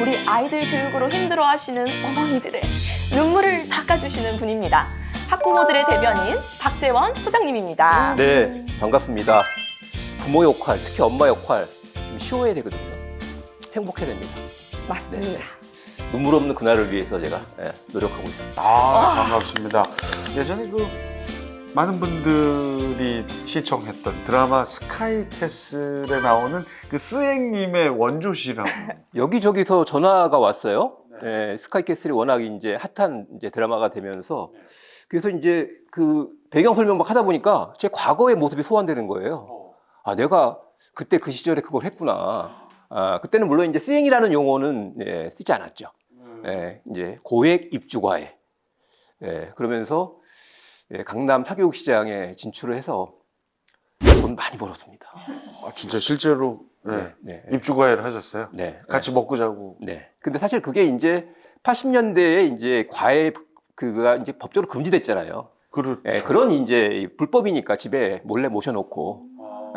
우리 아이들 교육으로 힘들어하시는 어머니들의 눈물을 닦아주시는 분입니다. 학부모들의 대변인 박재원 소장님입니다. 네, 반갑습니다. 부모 역할, 특히 엄마 역할 좀 쉬워야 되거든요. 행복해야 됩니다. 맞습니다. 눈물 없는 그날을 위해서 제가 예, 노력하고 있습니다. 아, 반갑습니다. 예전에 그 많은 분들이 시청했던 드라마 스카이캐슬에 나오는 그 스앵님의 원조시라고. 여기저기서 전화가 왔어요. 예, 스카이캐슬이 워낙 이제 핫한 이제 드라마가 되면서 그래서 이제 그 배경 설명 막 하다 보니까 제 과거의 모습이 소환되는 거예요. 아, 내가 그때 그 시절에 그걸 했구나. 아, 그때는 물론 이제 스행이라는 용어는 예, 쓰지 않았죠. 예, 이제 고액 입주과에 예, 그러면서 예, 강남 사교육 시장에 진출을 해서 돈 많이 벌었습니다. 아, 진짜 실제로 네. 네, 네, 입주 과외를 하셨어요? 네, 같이 먹고 자고. 네. 근데 사실 그게 이제 80년대에 이제 과외 그가 이제 법적으로 금지됐잖아요. 그렇죠. 예, 그런 이제 불법이니까 집에 몰래 모셔놓고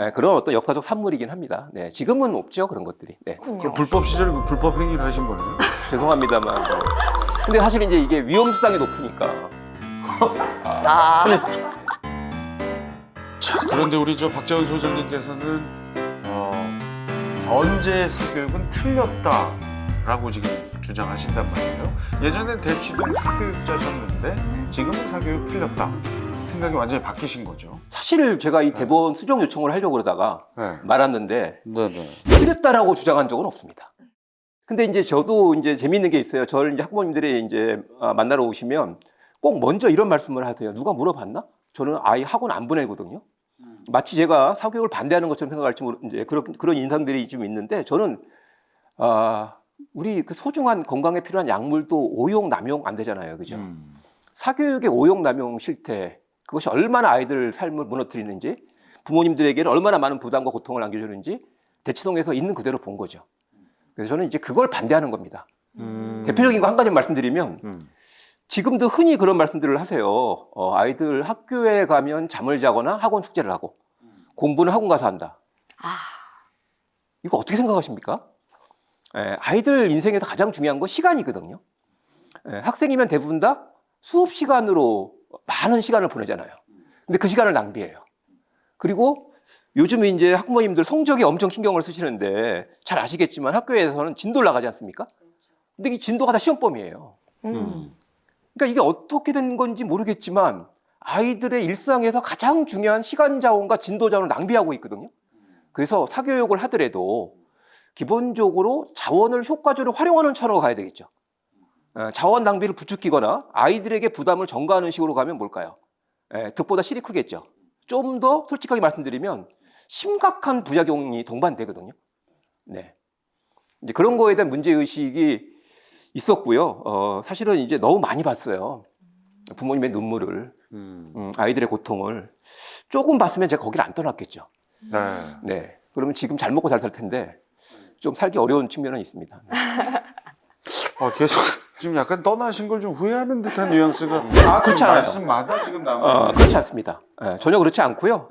예, 그런 어떤 역사적 산물이긴 합니다. 네, 지금은 없죠 그런 것들이. 네, 그럼 불법 시절에 그 불법 행위를 하신 거예요? 죄송합니다만. 뭐. 근데 사실 이제 이게 위험 수당이 높으니까. 아, 자, 그런데 우리 저 박재원 소장님께서는 어, 현재 사교육은 틀렸다라고 지금 주장하신단 말이에요. 예전엔 대치동 사교육자셨는데 지금은 사교육 틀렸다. 생각이 완전히 바뀌신 거죠. 사실 제가 이 대본 수정 요청을 하려고 그러다가 네. 말았는데 네네. 틀렸다라고 주장한 적은 없습니다. 근데 이제 저도 이제 재밌는 게 있어요. 저를 이제 학부모님들이 이제 아, 만나러 오시면 꼭 먼저 이런 말씀을 하세요. 누가 물어봤나? 저는 아이 학원 안 보내거든요. 마치 제가 사교육을 반대하는 것처럼 생각할지 모르 이제 그런 그런 인상들이 좀 있는데 저는 아 우리 그 소중한 건강에 필요한 약물도 오용 남용 안 되잖아요, 그죠? 음. 사교육의 오용 남용 실태 그것이 얼마나 아이들 삶을 무너뜨리는지 부모님들에게는 얼마나 많은 부담과 고통을 안겨주는지 대치동에서 있는 그대로 본 거죠. 그래서 저는 이제 그걸 반대하는 겁니다. 음. 대표적인 거 한 가지 말씀드리면 음. 지금도 흔히 그런 말씀들을 하세요. 어, 아이들 학교에 가면 잠을 자거나 학원 숙제를 하고 공부는 학원 가서 한다. 아, 이거 어떻게 생각하십니까? 예, 아이들 인생에서 가장 중요한 건 시간이거든요. 예, 학생이면 대부분 다 수업 시간으로 많은 시간을 보내잖아요. 근데 그 시간을 낭비해요. 그리고 요즘 이제 학부모님들 성적에 엄청 신경을 쓰시는데 잘 아시겠지만 학교에서는 진도를 나가지 않습니까? 근데 이 진도가 다 시험범이에요. 음. 그러니까 이게 어떻게 된 건지 모르겠지만 아이들의 일상에서 가장 중요한 시간 자원과 진도 자원을 낭비하고 있거든요. 그래서 사교육을 하더라도 기본적으로 자원을 효과적으로 활용하는 차로 가야 되겠죠. 어, 자원 낭비를 부추기거나 아이들에게 부담을 전가하는 식으로 가면 뭘까요? 예, 득보다 실이 크겠죠. 좀 더 솔직하게 말씀드리면 심각한 부작용이 동반되거든요. 네. 이제 그런 거에 대한 문제 의식이 있었고요. 어, 사실은 이제 너무 많이 봤어요. 부모님의 눈물을, 음. 음, 아이들의 고통을 조금 봤으면 제가 거기를 안 떠났겠죠. 네. 네. 그러면 지금 잘 먹고 잘 살 텐데 좀 살기 어려운 측면은 있습니다. 네. 어, 계속 지금 약간 떠나신 걸 좀 후회하는 듯한 뉘앙스가 아, 그렇지 않아요. 말씀마다 지금 남아. 어, 그렇지 않습니다. 예, 전혀 그렇지 않고요.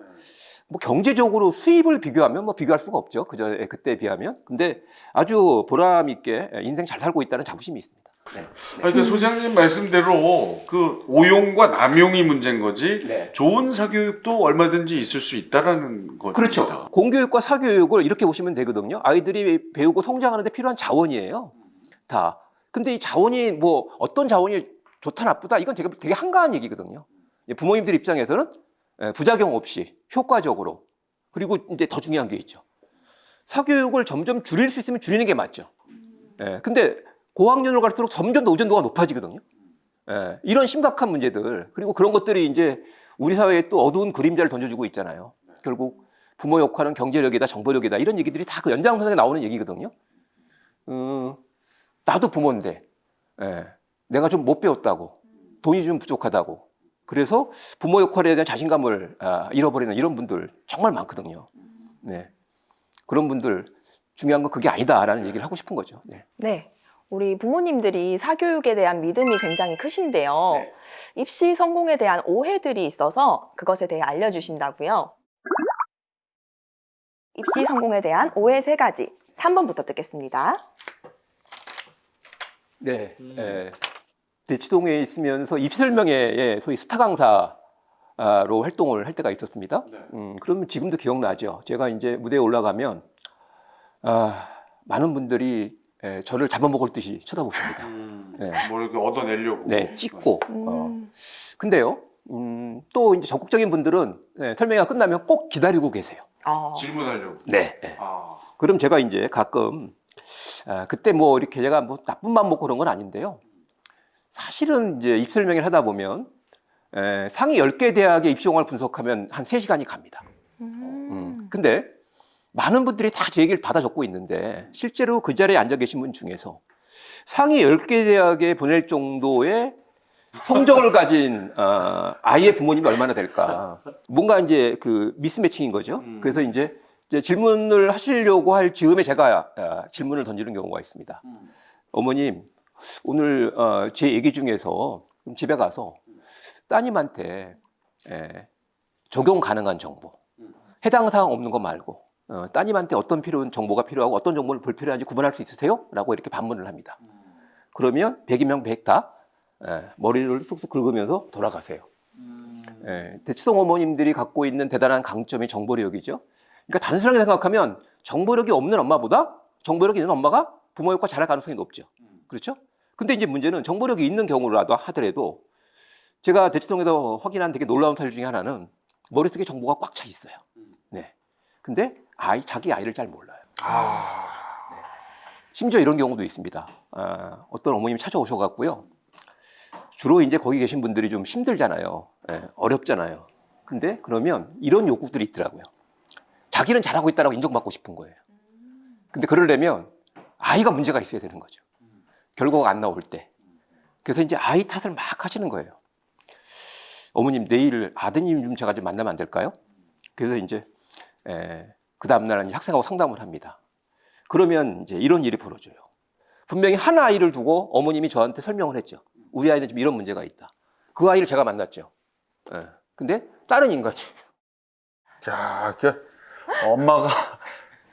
뭐 경제적으로 수입을 비교하면 뭐 비교할 수가 없죠. 그저 그때에 비하면. 근데 아주 보람 있게 인생 잘 살고 있다는 자부심이 있습니다. 네. 아니, 그 소장님 말씀대로 그 오용과 남용이 문제인 거지 네. 좋은 사교육도 얼마든지 있을 수 있다라는 거죠. 그렇죠. 공교육과 사교육을 이렇게 보시면 되거든요. 아이들이 배우고 성장하는데 필요한 자원이에요. 다. 근데 이 자원이 뭐 어떤 자원이 좋다 나쁘다 이건 제가 되게 한가한 얘기거든요. 부모님들 입장에서는 예, 부작용 없이 효과적으로 그리고 이제 더 중요한 게 있죠. 사교육을 점점 줄일 수 있으면 줄이는 게 맞죠. 예, 근데 고학년으로 갈수록 점점 더 의존도가 높아지거든요. 예, 이런 심각한 문제들 그리고 그런 것들이 이제 우리 사회에 또 어두운 그림자를 던져주고 있잖아요. 결국 부모 역할은 경제력이다, 정보력이다 이런 얘기들이 다 그 연장선에 나오는 얘기거든요. 음, 나도 부모인데 예, 내가 좀 못 배웠다고 돈이 좀 부족하다고 그래서 부모 역할에 대한 자신감을 아, 잃어버리는 이런 분들 정말 많거든요. 네, 그런 분들 중요한 건 그게 아니다라는 얘기를 하고 싶은 거죠. 네. 네. 우리 부모님들이 사교육에 대한 믿음이 굉장히 크신데요. 네. 입시 성공에 대한 오해들이 있어서 그것에 대해 알려주신다고요. 입시 성공에 대한 오해 세 가지. 3번부터 듣겠습니다. 네. 예. 대치동에 있으면서 입설명예의 소위 스타 강사로 활동을 할 때가 있었습니다. 네. 음, 그러면 지금도 기억나죠. 제가 이제 무대에 올라가면 아, 많은 분들이 예, 저를 잡아먹을 듯이 쳐다보십니다. 네. 뭐 이렇게 얻어내려고. 네, 찍고. 어. 음. 근데요, 음, 또 이제 적극적인 분들은 예, 설명회가 끝나면 꼭 기다리고 계세요. 아. 질문하려고. 네. 예. 아. 그럼 제가 이제 가끔 아, 그때 뭐 이렇게 제가 뭐 나쁜 맘 먹고 그런 건 아닌데요. 사실은 이제 입설명예를 하다 보면 에, 상위 10개 대학의 입시용을 분석하면 한 3시간이 갑니다. 음. 음. 근데 많은 분들이 다 제 얘기를 받아 적고 있는데 실제로 그 자리에 앉아 계신 분 중에서 상위 10개 대학에 보낼 정도의 성적을 가진 어, 아이의 부모님이 얼마나 될까. 뭔가 이제 그 미스매칭인 거죠. 음. 그래서 이제, 질문을 하시려고 할 즈음에 제가 어, 질문을 던지는 경우가 있습니다. 어머님, 오늘 어, 제 얘기 중에서 집에 가서 따님한테 에, 적용 가능한 정보, 해당 사항 없는 거 말고 어, 따님한테 어떤 필요한 정보가 필요하고 어떤 정보를 불필요한지 구분할 수 있으세요? 라고 이렇게 반문을 합니다. 그러면 100이면 100다 머리를 쑥쑥 긁으면서 돌아가세요. 예, 대치동 어머님들이 갖고 있는 대단한 강점이 정보력이죠. 그러니까 단순하게 생각하면 정보력이 없는 엄마보다 정보력이 있는 엄마가 부모 효과 잘할 가능성이 높죠. 그렇죠? 근데 이제 문제는 정보력이 있는 경우라도 하더라도 제가 대치동에서 확인한 되게 놀라운 사실 중에 하나는 머릿속에 정보가 꽉 차 있어요. 네. 근데 아이, 자기 아이를 잘 몰라요. 아. 심지어 이런 경우도 있습니다. 아, 어떤 어머님이 찾아오셔갖고요. 주로 이제 거기 계신 분들이 좀 힘들잖아요. 예, 어렵잖아요. 근데 그러면 이런 욕구들이 있더라고요. 자기는 잘하고 있다라고 인정받고 싶은 거예요. 근데 그러려면 아이가 문제가 있어야 되는 거죠. 결과가 안 나올 때. 그래서 이제 아이 탓을 막 하시는 거예요. 어머님 내일 아드님 좀 제가 좀 만나면 안 될까요? 그래서 이제 에, 그 다음날 학생하고 상담을 합니다. 그러면 이제 이런 일이 벌어져요. 분명히 한 아이를 두고 어머님이 저한테 설명을 했죠. 우리 아이는 좀 이런 문제가 있다. 그 아이를 제가 만났죠. 예. 근데 다른 인간이 야, 그 엄마가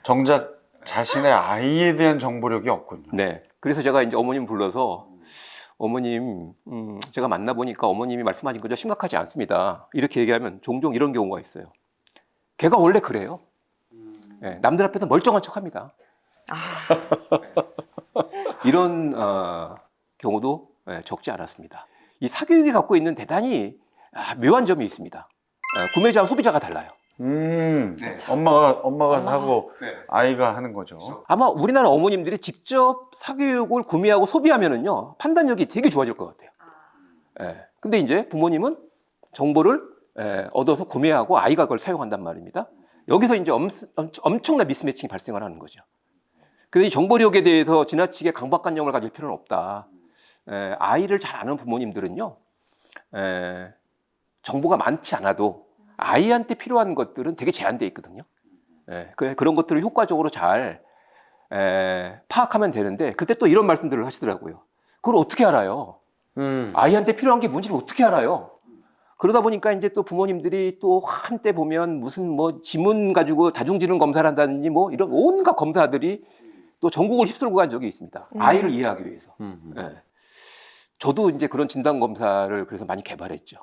정작 자신의 아이에 대한 정보력이 없군요. 네. 그래서 제가 이제 어머님 불러서 어머님, 음, 제가 만나보니까 어머님이 말씀하신 거죠. 심각하지 않습니다. 이렇게 얘기하면 종종 이런 경우가 있어요. 걔가 원래 그래요. 예, 남들 앞에서 멀쩡한 척 합니다. 아. 이런 어, 경우도 예, 적지 않았습니다. 이 사교육이 갖고 있는 대단히 아, 묘한 점이 있습니다. 어, 구매자와 소비자가 달라요. 음, 네. 엄마가 엄마가 사고 아이가 하는 거죠. 아마 우리나라 어머님들이 직접 사교육을 구매하고 소비하면은요 판단력이 되게 좋아질 것 같아요. 예. 근데 이제 부모님은 정보를 예, 얻어서 구매하고 아이가 그걸 사용한단 말입니다. 여기서 이제 엄, 엄청난 미스매칭이 발생을 하는 거죠. 그래서 이 정보력에 대해서 지나치게 강박관념을 가질 필요는 없다. 예, 아이를 잘 아는 부모님들은요, 예, 정보가 많지 않아도 아이한테 필요한 것들은 되게 제한돼 있거든요. 예, 그- 그런 것들을 효과적으로 잘 에, 파악하면 되는데 그때 또 이런 말씀들을 하시더라고요. 그걸 어떻게 알아요? 음. 아이한테 필요한 게 뭔지를 어떻게 알아요? 그러다 보니까 이제 또 부모님들이 또 한때 보면 무슨 뭐 지문 가지고 다중지능 검사를 한다든지 뭐 이런 온갖 검사들이 또 전국을 휩쓸고 간 적이 있습니다. 음. 아이를 이해하기 위해서. 음. 예. 저도 이제 그런 진단 검사를 그래서 많이 개발했죠.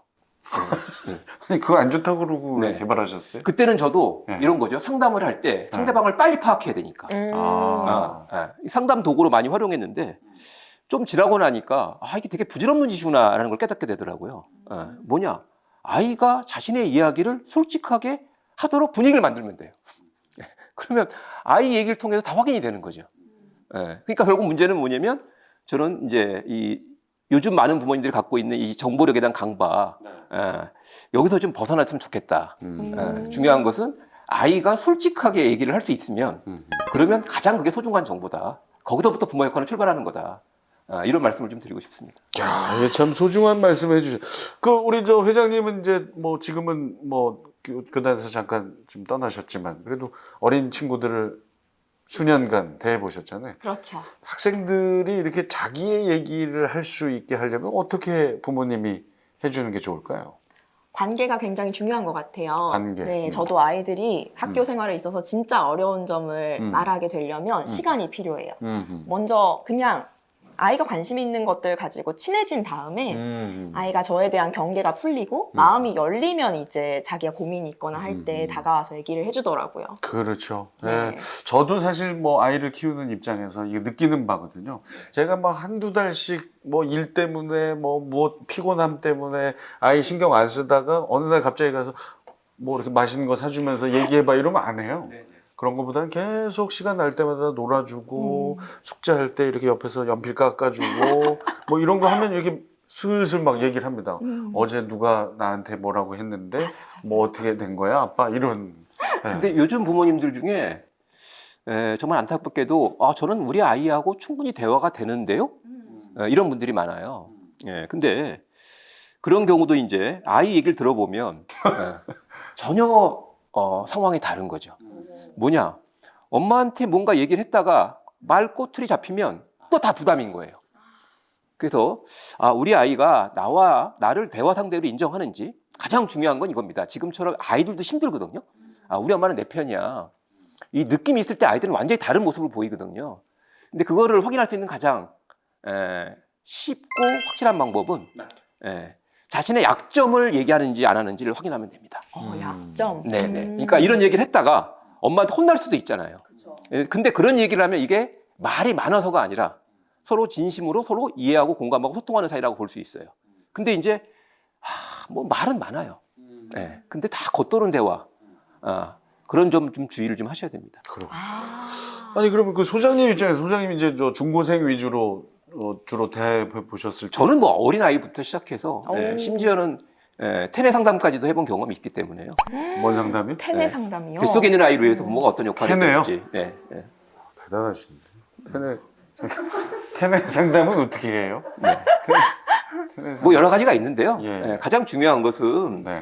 아니 그거 안 좋다고 그러고 네. 개발하셨어요? 그때는 저도 네. 이런 거죠. 상담을 할 때 상대방을 빨리 파악해야 되니까. 음. 아. 아, 이 상담 도구로 많이 활용했는데 좀 지나고 나니까 아 이게 되게 부질없는 짓이구나라는 걸 깨닫게 되더라고요. 예, 뭐냐 아이가 자신의 이야기를 솔직하게 하도록 분위기를 만들면 돼요. 그러면 아이 얘기를 통해서 다 확인이 되는 거죠. 예, 그러니까 결국 문제는 뭐냐면 저는 이제 이 요즘 많은 부모님들이 갖고 있는 이 정보력에 대한 강박 예, 여기서 좀 벗어났으면 좋겠다. 음. 예, 음. 중요한 것은 아이가 솔직하게 얘기를 할 수 있으면 음. 그러면 가장 그게 소중한 정보다. 거기서부터 부모 역할은 출발하는 거다. 아, 이런 말씀을 좀 드리고 싶습니다. 야, 이게 참 소중한 말씀 해주셔. 그 우리 저 회장님은 이제 뭐 지금은 뭐 교- 교단에서 잠깐 좀 떠나셨지만 그래도 어린 친구들을 수년간 대해 보셨잖아요. 그렇죠. 학생들이 이렇게 자기의 얘기를 할 수 있게 하려면 어떻게 부모님이 해주는 게 좋을까요? 관계가 굉장히 중요한 것 같아요. 관계. 네, 음. 저도 아이들이 학교 음. 생활에 있어서 진짜 어려운 점을 음. 말하게 되려면 시간이 필요해요. 음. 먼저 그냥 아이가 관심 있는 것들 가지고 친해진 다음에 음. 아이가 저에 대한 경계가 풀리고 음. 마음이 열리면 이제 자기가 고민이 있거나 할 때 음. 다가와서 얘기를 해주더라고요. 그렇죠. 네. 네. 저도 사실 뭐 아이를 키우는 입장에서 이게 느끼는 바거든요. 제가 막 한두 달씩 뭐 일 때문에 뭐, 뭐 피곤함 때문에 아이 신경 안 쓰다가 어느 날 갑자기 가서 뭐 이렇게 맛있는 거 사주면서 얘기해봐 이러면 안 해요. 그런 것보다는 계속 시간 날 때마다 놀아주고 음. 숙제할 때 이렇게 옆에서 연필 깎아주고 뭐 이런 거 하면 이렇게 슬슬 막 얘기를 합니다. 음. 어제 누가 나한테 뭐라고 했는데 뭐 어떻게 된 거야 아빠 이런. 네. 근데 요즘 부모님들 중에 에, 정말 안타깝게도 아, 저는 우리 아이하고 충분히 대화가 되는데요. 에, 이런 분들이 많아요. 예, 근데 그런 경우도 이제 아이 얘기를 들어보면 에, 전혀 어, 상황이 다른 거죠. 뭐냐? 엄마한테 뭔가 얘기를 했다가 말 꼬투리 잡히면 또 다 부담인 거예요. 그래서 아, 우리 아이가 나와 나를 대화 상대로 인정하는지 가장 중요한 건 이겁니다. 지금처럼 아이들도 힘들거든요. 아, 우리 엄마는 내 편이야. 이 느낌이 있을 때 아이들은 완전히 다른 모습을 보이거든요. 근데 그거를 확인할 수 있는 가장 에, 쉽고 확실한 방법은 에, 자신의 약점을 얘기하는지 안 하는지를 확인하면 됩니다. 어, 음. 약점. 네네. 음. 그러니까 이런 얘기를 했다가 엄마한테 혼날 수도 있잖아요. 그쵸. 예, 근데 그런 얘기를 하면 이게 말이 많아서가 아니라 서로 진심으로 서로 이해하고 공감하고 소통하는 사이라고 볼 수 있어요. 근데 이제 하, 뭐 말은 많아요. 예. 근데 다 겉도는 대화. 아, 그런 점 좀 주의를 좀 하셔야 됩니다. 그럼. 아. 아니 그러면 그 소장님 입장에서 소장님 이제 저 중고생 위주로 어, 주로 대해 보셨을 때 저는 뭐 어린 아이부터 시작해서 예, 오. 심지어는 예, 테네 상담까지도 해본 경험이 있기 때문에요. 뭔 상담이? 테네 네. 상담이요. 뱃속에 있는 아이를 위해서 부모가 어떤 역할을 테네요? 해야지. 네, 네. 대단하신데. 테네 테네 상담은 어떻게 해요? 네. 테네 상담. 뭐 여러 가지가 있는데요. 예. 예, 가장 중요한 것은 네.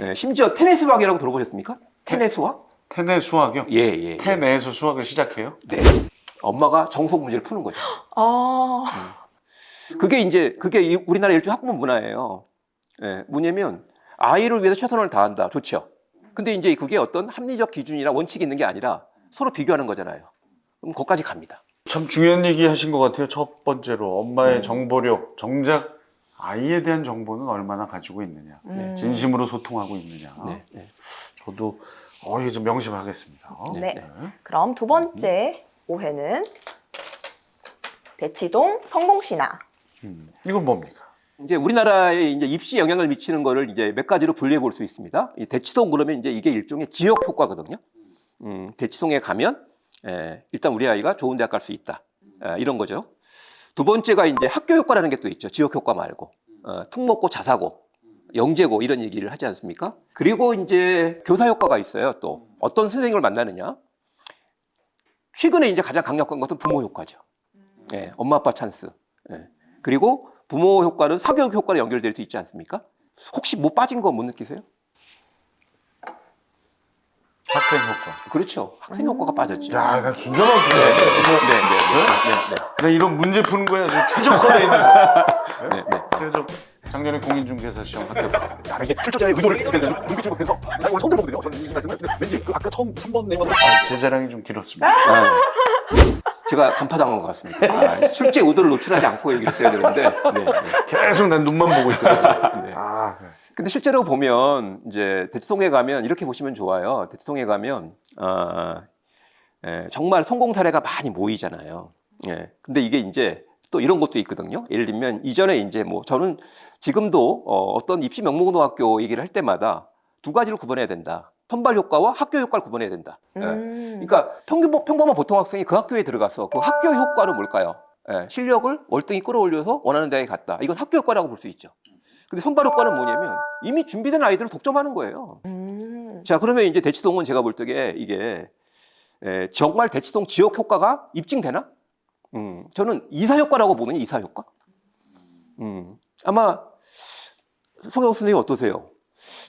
예, 심지어 테네 수학이라고 들어보셨습니까? 테네 수학? 테네 수학이요? 예, 예. 예. 테네에서 수학을 시작해요? 네. 엄마가 정석 문제를 푸는 거죠. 아. 그게 이제 그게 이- 우리나라 일종 학부 문화예요. 예, 뭐냐면 아이를 위해서 최선을 다한다. 좋죠. 근데 이제 그게 어떤 합리적 기준이나 원칙이 있는 게 아니라 서로 비교하는 거잖아요. 그럼 거기까지 갑니다. 참 중요한 얘기 하신 것 같아요. 첫 번째로 엄마의 네. 정보력, 정작 아이에 대한 정보는 얼마나 가지고 있느냐, 음. 진심으로 소통하고 있느냐. 네, 네. 저도 어 이게 좀 명심하겠습니다. 어? 네. 그럼 두 번째 오해는 대치동 성공 신화. 음. 이건 뭡니까? 이제 우리나라에 이제 입시 영향을 미치는 거를 이제 몇 가지로 분류해 볼 수 있습니다. 이 대치동 그러면 이제 이게 일종의 지역 효과거든요. 음, 대치동에 가면 에, 일단 우리 아이가 좋은 대학 갈 수 있다. 에, 이런 거죠. 두 번째가 이제 학교 효과라는 게 또 있죠. 지역 효과 말고 어, 특목고, 자사고, 영재고 이런 얘기를 하지 않습니까? 그리고 이제 교사 효과가 있어요. 또 어떤 선생님을 만나느냐. 최근에 이제 가장 강력한 것은 부모 효과죠. 예, 엄마 아빠 찬스. 예. 그리고 부모 효과는 사교육 효과로 연결될 수 있지 않습니까? 혹시 뭐 빠진 거 못 느끼세요? 학생 효과. 그렇죠. 학생 효과가 빠졌죠. 야, 나 기가 네, 네, 막히네. 네, 네, 네, 나 이런 문제 푸는 거에 아주 최적화돼 있는 거. 네, 네. 저 작년에 공인중개사 시험 합격했어요. 야, 이게 출처자의 의도를 생각하는 눈빛을 보면서 나 오늘 처음 들어보거든요. 저는 이 말씀을. 근데 왠지 그 아까 처음 3번 내용은 아, 제 자랑이 좀 길었습니다. 아, 제가 간파당한 것 같습니다. 아, 실제 의도를 노출하지 않고 얘기를 했어야 되는데. 네, 네. 계속 난 눈만 보고 있거든요. 네. 아, 근데 실제로 보면 이제 대치동에 가면 이렇게 보시면 좋아요. 대치동에 가면 어, 예, 정말 성공 사례가 많이 모이잖아요. 예. 근데 이게 이제 또 이런 것도 있거든요. 예를 들면 이전에 이제 뭐 저는 지금도 어, 어떤 입시 명문고등학교 얘기를 할 때마다 두 가지를 구분해야 된다. 선발 효과와 학교 효과를 구분해야 된다. 예. 음. 그러니까 평균, 평범한 보통 학생이 그 학교에 들어가서 그 학교 효과는 뭘까요? 예, 실력을 월등히 끌어올려서 원하는 대학에 갔다. 이건 학교 효과라고 볼 수 있죠. 근데 선발 효과는 뭐냐면 이미 준비된 아이들을 독점하는 거예요. 음. 자, 그러면 이제 대치동은 제가 볼 때에 이게 에, 정말 대치동 지역 효과가 입증되나? 음, 저는 이사 효과라고 보는 이사 효과. 음, 아마 송영 선생님 어떠세요?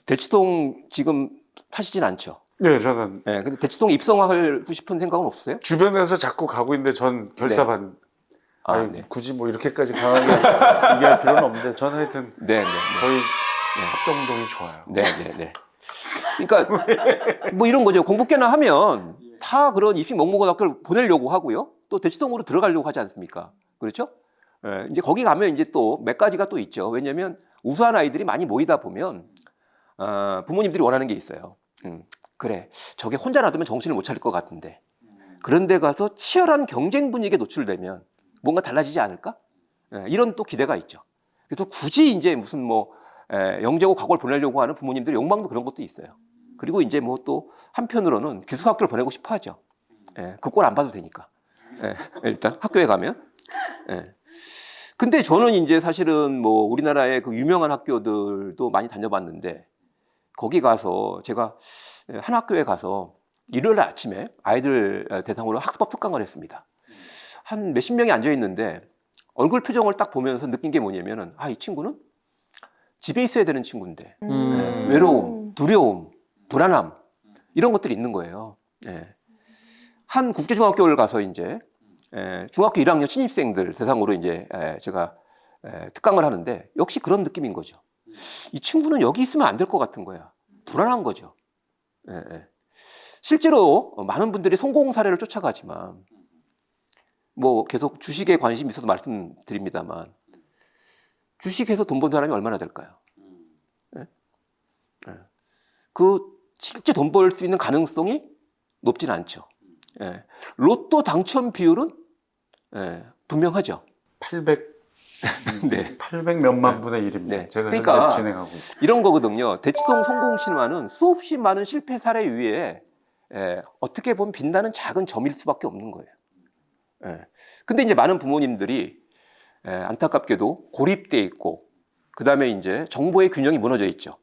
대치동 지금 하시진 않죠. 네, 저는 예, 근데 대치동 입성하고 싶은 생각은 없어요? 주변에서 자꾸 가고 있는데 전 결사반. 아, 아니, 네. 굳이 뭐 이렇게까지 강하게 얘기할 필요는 없는데 저는 하여튼 네, 네, 네. 저희 합정동이 좋아요. 네, 네, 네. 그러니까 뭐 이런 거죠. 공부깨나 하면 다 그런 입시 명문고등학교를 보내려고 하고요. 또 대치동으로 들어가려고 하지 않습니까? 그렇죠? 예, 이제 거기 가면 이제 또 몇 가지가 또 있죠. 왜냐하면 우수한 아이들이 많이 모이다 보면 어, 부모님들이 원하는 게 있어요. 음, 그래, 저게 혼자 놔두면 정신을 못 차릴 것 같은데 그런데 가서 치열한 경쟁 분위기에 노출되면 뭔가 달라지지 않을까? 예, 이런 또 기대가 있죠. 그래서 굳이 이제 무슨 뭐 에, 영재고 과거를 보내려고 하는 부모님들의 욕망도 그런 것도 있어요. 그리고 이제 뭐 또 한편으로는 기숙학교를 보내고 싶어 하죠. 예, 그꼴 안 봐도 되니까. 예, 일단 학교에 가면. 예. 근데 저는 이제 사실은 뭐 우리나라의 그 유명한 학교들도 많이 다녀봤는데 거기 가서 제가 한 학교에 가서 일요일 날 아침에 아이들 대상으로 학습법 특강을 했습니다. 한 몇십 명이 앉아 있는데 얼굴 표정을 딱 보면서 느낀 게 뭐냐면은 아, 이 친구는 집에 있어야 되는 친구인데 음. 예, 외로움, 두려움, 불안함 이런 것들이 있는 거예요. 예. 한 국제중학교를 가서 이제 예, 중학교 1학년 신입생들 대상으로 이제 예, 제가 예, 특강을 하는데 역시 그런 느낌인 거죠. 이 친구는 여기 있으면 안 될 것 같은 거야. 불안한 거죠. 예, 예. 실제로 많은 분들이 성공 사례를 쫓아가지만 뭐 계속 주식에 관심이 있어서 말씀드립니다만 주식에서 돈 번 사람이 얼마나 될까요? 예? 예. 그 실제 돈 벌 수 있는 가능성이 높진 않죠. 예. 로또 당첨 비율은 예, 분명하죠. 800 네. 800 몇만 분의 1입니다. 네. 제가 그러니까 현재 진행하고 있습니다. 이런 거거든요. 대치동 성공 신화는 수없이 많은 실패 사례 위에 예, 어떻게 보면 빛나는 작은 점일 수밖에 없는 거예요. 예. 근데 이제 많은 부모님들이 예, 안타깝게도 고립돼 있고 그 다음에 이제 정보의 균형이 무너져 있죠.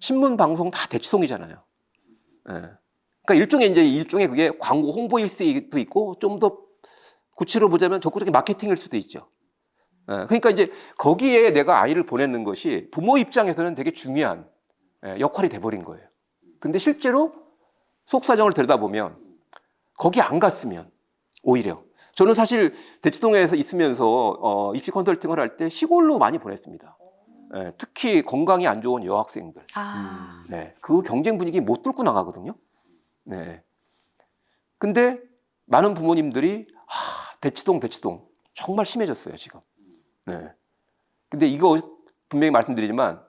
신문 방송 다 대치동이잖아요. 예. 그러니까 일종의 이제 일종의 그게 광고 홍보일 수도 있고 좀 더 구체로 보자면 적극적인 마케팅일 수도 있죠. 예, 그러니까 이제 거기에 내가 아이를 보내는 것이 부모 입장에서는 되게 중요한 예, 역할이 돼버린 거예요. 근데 실제로 속사정을 들여다보면 거기 안 갔으면 오히려 저는 사실 대치동에서 있으면서 어, 입시 컨설팅을 할 때 시골로 많이 보냈습니다. 예, 특히 건강이 안 좋은 여학생들. 아, 네, 그 경쟁 분위기 못 뚫고 나가거든요. 네. 근데 많은 부모님들이 아, 대치동 대치동 정말 심해졌어요 지금. 네. 근데 이거 분명히 말씀드리지만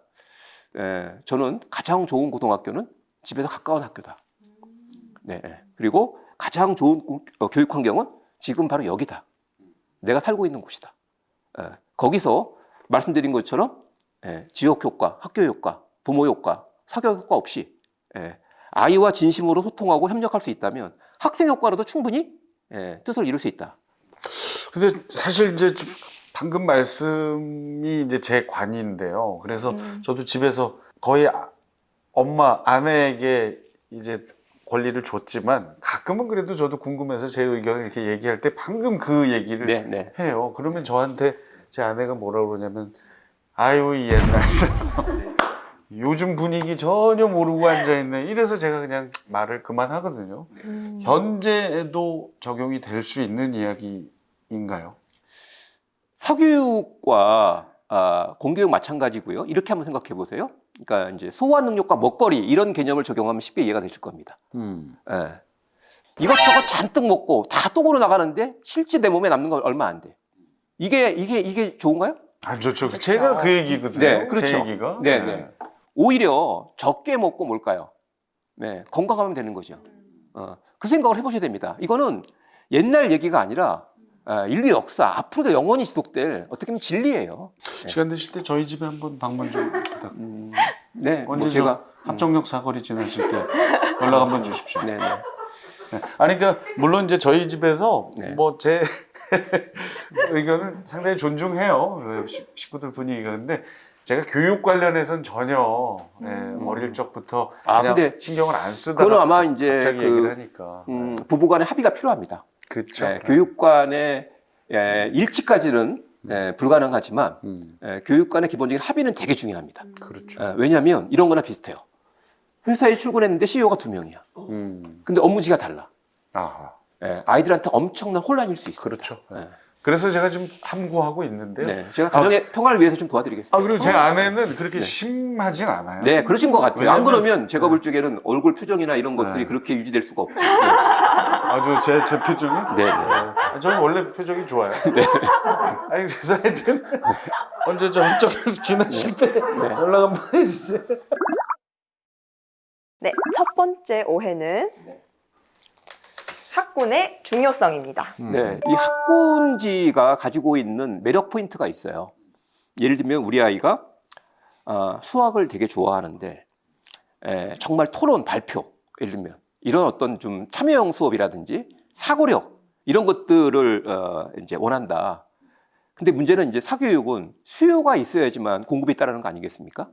예, 저는 가장 좋은 고등학교는 집에서 가까운 학교다. 네. 예. 그리고 가장 좋은 고- 어, 교육 환경은 지금 바로 여기다. 내가 살고 있는 곳이다. 예, 거기서 말씀드린 것처럼 예, 지역 효과, 학교 효과, 부모 효과, 사교 효과 없이 예, 아이와 진심으로 소통하고 협력할 수 있다면 학생 효과로도 충분히 예, 뜻을 이룰 수 있다. 근데 사실 이제 좀 방금 말씀이 이제 제 관인데요. 그래서 음. 저도 집에서 거의 아- 엄마 아내에게 이제 권리를 줬지만 가끔은 그래도 저도 궁금해서 제 의견을 이렇게 얘기할 때 방금 그 얘기를 네, 네. 해요. 그러면 저한테 제 아내가 뭐라 그러냐면 아유 이 옛날 사람 요즘 분위기 전혀 모르고 앉아 있네. 이래서 제가 그냥 말을 그만하거든요. 음. 현재에도 적용이 될 수 있는 이야기인가요? 사교육과 아, 공교육 마찬가지고요. 이렇게 한번 생각해 보세요. 그러니까 이제 소화 능력과 먹거리 이런 개념을 적용하면 쉽게 이해가 되실 겁니다. 음. 예. 이것저것 잔뜩 먹고 다 똥으로 나가는데 실제 내 몸에 남는 건 얼마 안 돼. 이게 이게 이게 좋은가요? 안 좋죠. 제가 그 얘기거든요. 네, 그렇죠. 제 얘기가. 네, 네. 오히려 적게 먹고 뭘까요? 네, 건강하면 되는 거죠. 어, 그 생각을 해보셔야 됩니다. 이거는 옛날 얘기가 아니라 아, 인류 역사 앞으로도 영원히 지속될 어떻게 보면 진리예요. 시간 되실 때 저희 집에 한번 방문 좀 부탁. 음, 네, 뭐 언제 제가 저 합정역 사거리 지나실 때 연락 한번 주십시오. 네, 네. 네. 아니 그러니까 물론 이제 저희 집에서 네. 뭐제 의견을 상당히 존중해요 그 식- 식구들 분위기가 근데 제가 교육 관련해서는 전혀 네, 어릴 적부터 아, 그냥 근데 신경을 안 쓰다가 그거는 아마 이제 갑자기 그, 얘기를 하니까 음, 부부간의 합의가 필요합니다. 그렇죠. 예, 교육관의 예, 일치까지는 예, 불가능하지만 음, 예, 교육관의 기본적인 합의는 되게 중요합니다. 그렇죠. 예, 왜냐하면 이런 거나 비슷해요. 회사에 출근했는데 CEO가 두 명이야. 음, 근데 업무지가 달라. 아하, 예, 아이들한테 엄청난 혼란일 수 있어요. 그렇죠. 예. 그래서 제가 지금 탐구하고 있는데요. 네, 제가 가정의 평화를 위해서 좀 도와드리겠습니다. 아 그리고 제 아내는 그렇게 네. 심하진 않아요. 네, 그러신 것 같아요. 안 왜냐면- 그러면 제가 볼 적에는 얼굴 표정이나 이런 것들이 네. 그렇게 유지될 수가 없죠. 네, 아주 제, 제 표정이. 네. 네. 아, 저는 원래 표정이 좋아요. 아니 그래서 하여튼 언제 저 한쪽 지나실 때 연락 한번 해주세요. 네, 첫 번째 오해는 학군의 중요성입니다. 네, 이 학군지가 가지고 있는 매력 포인트가 있어요. 예를 들면 우리 아이가 아, 수학을 되게 좋아하는데 에, 정말 토론, 발표, 예를 들면 이런 어떤 좀 참여형 수업이라든지 사고력 이런 것들을 어, 이제 원한다. 근데 문제는 이제 사교육은 수요가 있어야지만 공급이 따르는 거 아니겠습니까?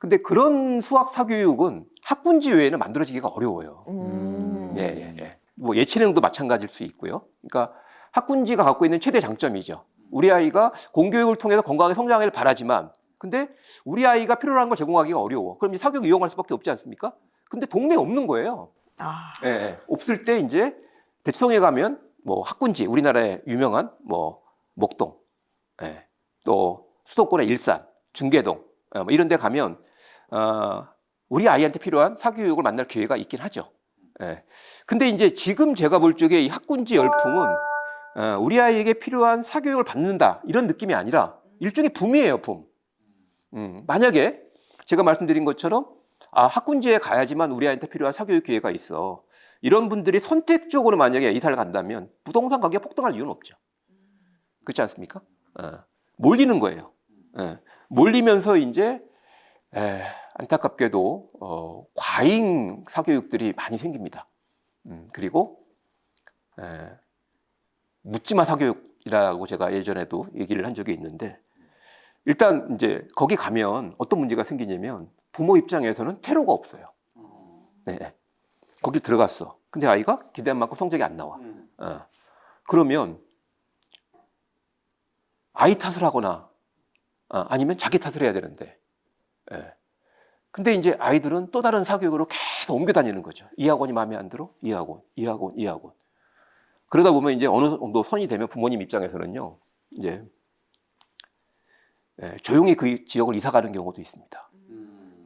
근데 그런 수학 사교육은 학군지 외에는 만들어지기가 어려워요. 음. 예, 예, 예. 뭐 예체능도 마찬가지일 수 있고요. 그러니까 학군지가 갖고 있는 최대 장점이죠. 우리 아이가 공교육을 통해서 건강하게 성장하길 바라지만, 근데 우리 아이가 필요로 하는 걸 제공하기가 어려워. 그럼 이 사교육 이용할 수밖에 없지 않습니까? 근데 동네에 없는 거예요. 아, 예, 예. 없을 때 이제 대치동에 가면 뭐 학군지, 우리나라의 유명한 뭐 목동, 예. 또 수도권의 일산, 중계동 어, 뭐 이런 데 가면 어, 우리 아이한테 필요한 사교육을 만날 기회가 있긴 하죠. 예. 근데 이제 지금 제가 볼 적에 이 학군지 열풍은 어, 우리 아이에게 필요한 사교육을 받는다 이런 느낌이 아니라 일종의 붐이에요, 붐. 음, 만약에 제가 말씀드린 것처럼 아, 학군지에 가야지만 우리 아이한테 필요한 사교육 기회가 있어. 이런 분들이 선택적으로 만약에 이사를 간다면 부동산 가격이 폭등할 이유는 없죠. 그렇지 않습니까? 어, 몰리는 거예요. 예, 몰리면서 이제 에, 안타깝게도 어, 과잉 사교육들이 많이 생깁니다. 음, 그리고 에, 묻지마 사교육이라고 제가 예전에도 얘기를 한 적이 있는데 일단 이제 거기 가면 어떤 문제가 생기냐면 부모 입장에서는 퇴로가 없어요. 네. 거기 들어갔어. 근데 아이가 기대한 만큼 성적이 안 나와. 어. 그러면 아이 탓을 하거나 어, 아니면 자기 탓을 해야 되는데. 예. 근데 이제 아이들은 또 다른 사교육으로 계속 옮겨 다니는 거죠. 이 학원이 마음에 안 들어? 이 학원, 이 학원, 이 학원. 그러다 보면 이제 어느 정도 선이 되면 부모님 입장에서는요, 이제 예, 조용히 그 지역을 이사 가는 경우도 있습니다.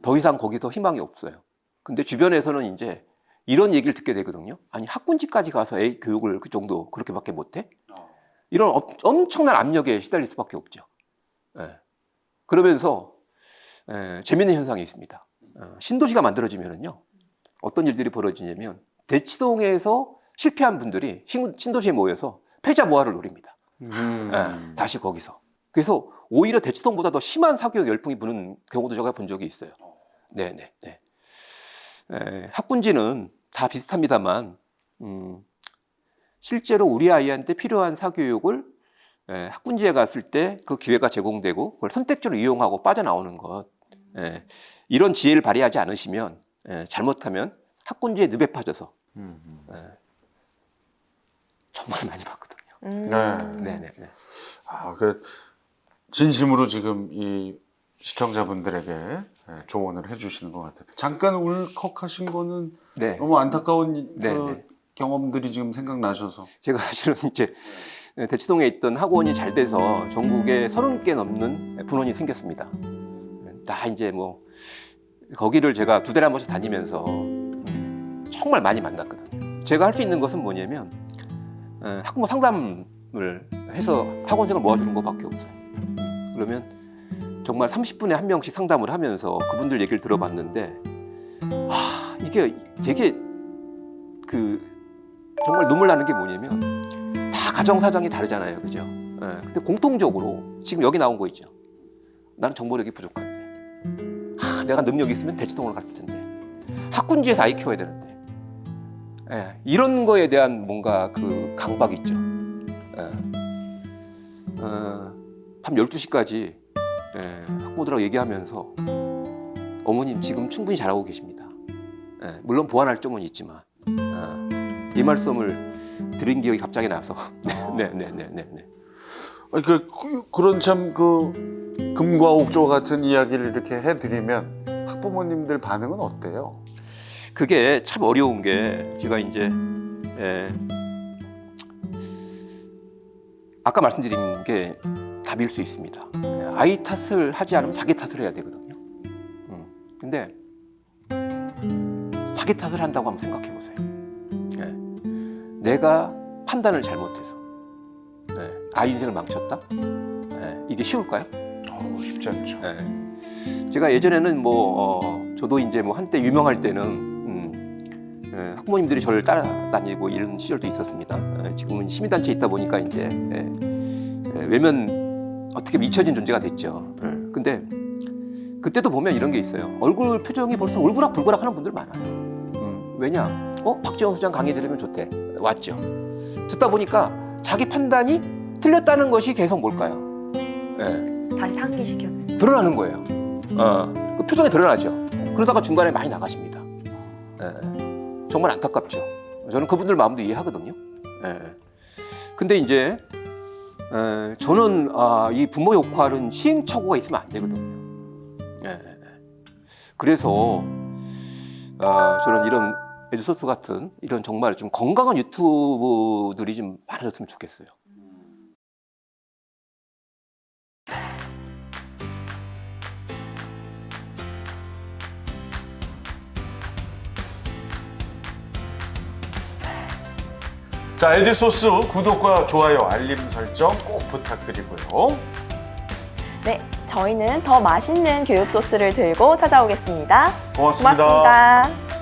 더 이상 거기서 희망이 없어요. 근데 주변에서는 이제 이런 얘기를 듣게 되거든요. 아니 학군지까지 가서 애 교육을 그 정도 그렇게밖에 못해? 이런 업- 엄청난 압력에 시달릴 수밖에 없죠. 예. 그러면서 예, 재밌는 현상이 있습니다. 어, 신도시가 만들어지면은요 어떤 일들이 벌어지냐면 대치동에서 실패한 분들이 신, 신도시에 모여서 패자 부활을 노립니다. 음. 예, 다시 거기서. 그래서 오히려 대치동보다 더 심한 사교육 열풍이 부는 경우도 제가 본 적이 있어요. 네, 네, 네. 에, 학군지는 다 비슷합니다만, 음, 실제로 우리 아이한테 필요한 사교육을 에, 학군지에 갔을 때 그 기회가 제공되고 그걸 선택적으로 이용하고 빠져나오는 것, 에, 이런 지혜를 발휘하지 않으시면 에, 잘못하면 학군지에 늪에 빠져서 음. 에, 정말 많이 봤거든요. 음. 네. 네, 네, 네. 아, 그 진심으로 지금 이 시청자분들에게 예, 조언을 해주시는 것 같아요. 잠깐 울컥하신 거는 네. 너무 안타까운 네, 그 네. 경험들이 지금 생각나셔서. 제가 사실은 이제 대치동에 있던 학원이 잘 돼서 전국에 서른 개 넘는 분원이 생겼습니다. 다 이제 뭐 거기를 제가 두 달에 한 번씩 다니면서 정말 많이 만났거든요. 제가 할 수 있는 것은 뭐냐면 어, 학부모 상담을 해서 학원생을 모아주는 것밖에 없어요. 그러면 정말 30분에 한 명씩 상담을 하면서 그분들 얘기를 들어봤는데 아 이게 되게 그 정말 눈물 나는 게 뭐냐면 다 가정 사정이 다르잖아요, 그죠? 예, 근데 공통적으로 지금 여기 나온 거 있죠. 나는 정보력이 부족한데, 아, 내가 능력이 있으면 대치동을 갔을 텐데, 학군지에서 아이 키워야 되는데, 예, 이런 거에 대한 뭔가 그 강박이 있죠. 예. 어, 밤 12시까지 예, 학부모들하고 얘기하면서 어머님 지금 충분히 잘하고 계십니다. 예, 물론 보완할 점은 있지만 어, 이 말씀을 드린 기억이 갑자기 나서 네, 네, 네, 네, 네. 아니, 그, 그- 그런 참 그 금과 옥조 같은 이야기를 이렇게 해드리면 학부모님들 반응은 어때요? 그게 참 어려운 게 제가 이제 예, 아까 말씀드린 게 답일 수 있습니다. 예, 아이 탓을 하지 않으면 자기 탓을 해야 되거든요. 음, 근데 자기 탓을 한다고 한번 생각해 보세요. 예, 내가 판단을 잘못해서 예, 아이 인생을 망쳤다. 예, 이게 쉬울까요? 어, 쉽지 않죠. 예. 제가 예전에는 뭐 어, 저도 이제 뭐 한때 유명할 때는 음, 예, 학부모님들이 저를 따라다니고 이런 시절도 있었습니다. 예, 지금은 시민단체에 있다 보니까 이제 예, 예, 외면 어떻게 잊혀진 존재가 됐죠. 예, 근데 그때도 보면 이런 게 있어요. 얼굴 표정이 벌써 울그락불그락 하는 분들 많아요. 음, 왜냐? 어 박지원 소장 강의 들으면 좋대. 왔죠. 듣다 보니까 자기 판단이 틀렸다는 것이 계속 뭘까요? 예. 다시 상기시켜. 드러나는 거예요. 어, 그 표정에 드러나죠. 그러다가 중간에 많이 나가십니다. 예, 정말 안타깝죠. 저는 그분들 마음도 이해하거든요. 예. 근데 이제 에, 저는 아, 이 부모 역할은 시행착오가 있으면 안 되거든요. 예. 그래서 아, 저는 이런 에듀소스 같은 이런 정말 좀 건강한 유튜브들이 좀 많아졌으면 좋겠어요. 자, 에디소스 구독과 좋아요, 알림 설정 꼭 부탁드리고요. 네, 저희는 더 맛있는 교육 소스를 들고 찾아오겠습니다. 고맙습니다. 고맙습니다.